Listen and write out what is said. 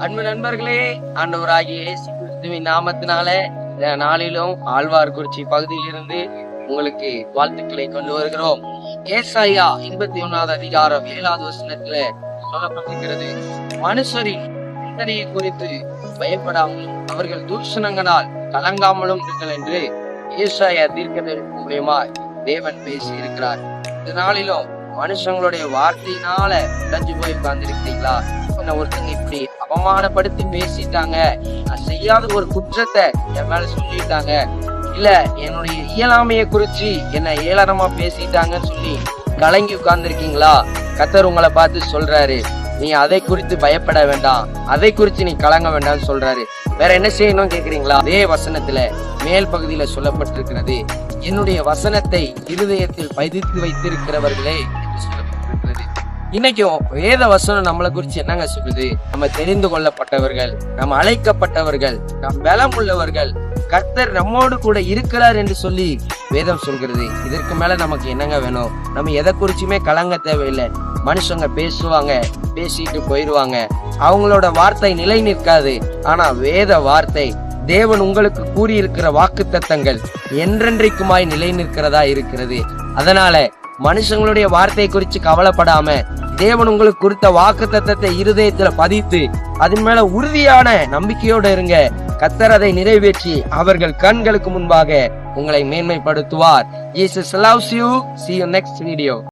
அன்பு நண்பர்களே ஆண்டவராகிய இயேசு கிறிஸ்துவின் நாமத்தினால இந்த நாளிலும் ஆழ்வார்குறிச்சி பகுதியிலிருந்து உங்களுக்கு வாழ்த்துக்களை கொண்டு வருகிறோம். ஏசாயா எண்பத்தி ஒன்னாவது அதிகாரம் ஏழாவது வசனத்துல சொல்லப்பட்டிருக்கிறது மனுஷரின் சிந்தனையை குறித்து பயப்படாமலும் அவர்கள் தூஷணங்களால் கலங்காமலும் இருங்கள் என்று ஏசாயா தீர்க்கதரிசி மூலியமா தேவன் பேசி இருக்கிறார் இந்த நாளிலும் மனுஷங்களுடைய வார்த்தையினால உடைஞ்சு போய் உட்கார்ந்துருக்கீங்களா என்ன ஒருத்தங்க இப்படி அவமானப்படுத்தி பேசிட்டாங்க? நான் செய்யாத ஒரு குற்றத்தை என் மேல சொல்லிட்டாங்க. இல்ல என்னுடைய இயலாமையை குறிச்சு என்ன ஏளனமா பேசிட்டாங்கன்னு சொல்லி கலங்கி உட்கார்ந்துருக்கீங்களா? கத்தர் உங்களை பார்த்து சொல்றாரு நீ அதை குறித்து பயப்பட வேண்டாம். அதை குறித்து நீ கலங்க வேண்டாம்னு சொல்றாரு. வேற என்ன செய்யணும் கேக்குறீங்களா? அதே வசனத்துல மேல் பகுதியில சொல்லப்பட்டிருக்கிறது என்னுடைய வசனத்தை இருதயத்தில் பதித்து வைத்திருக்கிறவர்களே இன்னைக்கும் வேத வசனம் நம்மளை குறிச்சு என்னங்க சொல்லுது? நம்ம தெரிந்து கொள்ளப்பட்டவர்கள் நம்ம அழைக்கப்பட்டவர்கள் நம் பலம் உள்ளவர்கள் கர்த்தர் நம்மோடு கூட இருக்கிறார் என்று சொல்லி வேதம் சொல்கிறது. இதற்கு மேல நமக்கு என்னங்க வேணும்? நம்ம எதை குறிச்சுமே கலங்க தேவையில்லை. மனுஷங்க பேசுவாங்க பேசிட்டு போயிடுவாங்க அவங்களோட வார்த்தை நிலை நிற்காது. ஆனா வேத வார்த்தை தேவன் உங்களுக்கு கூறியிருக்கிற வாக்கு தத்தங்கள் என்றென்றைக்குமாய் நிலை நிற்கிறதா இருக்கிறது. அதனால மனுஷங்களுடைய வார்த்தை குறித்து கவலைப்படாம தேவன் உங்களுக்கு கொடுத்த வாக்கு தத்தத்தை இருதயத்துல பதித்து அதன் மேல உறுதியான நம்பிக்கையோடு இருங்க. கத்தர் அதை நிறைவேற்றி அவர்கள் கண்களுக்கு முன்பாக உங்களை மேன்மைப்படுத்துவார். Jesus loves you see you next video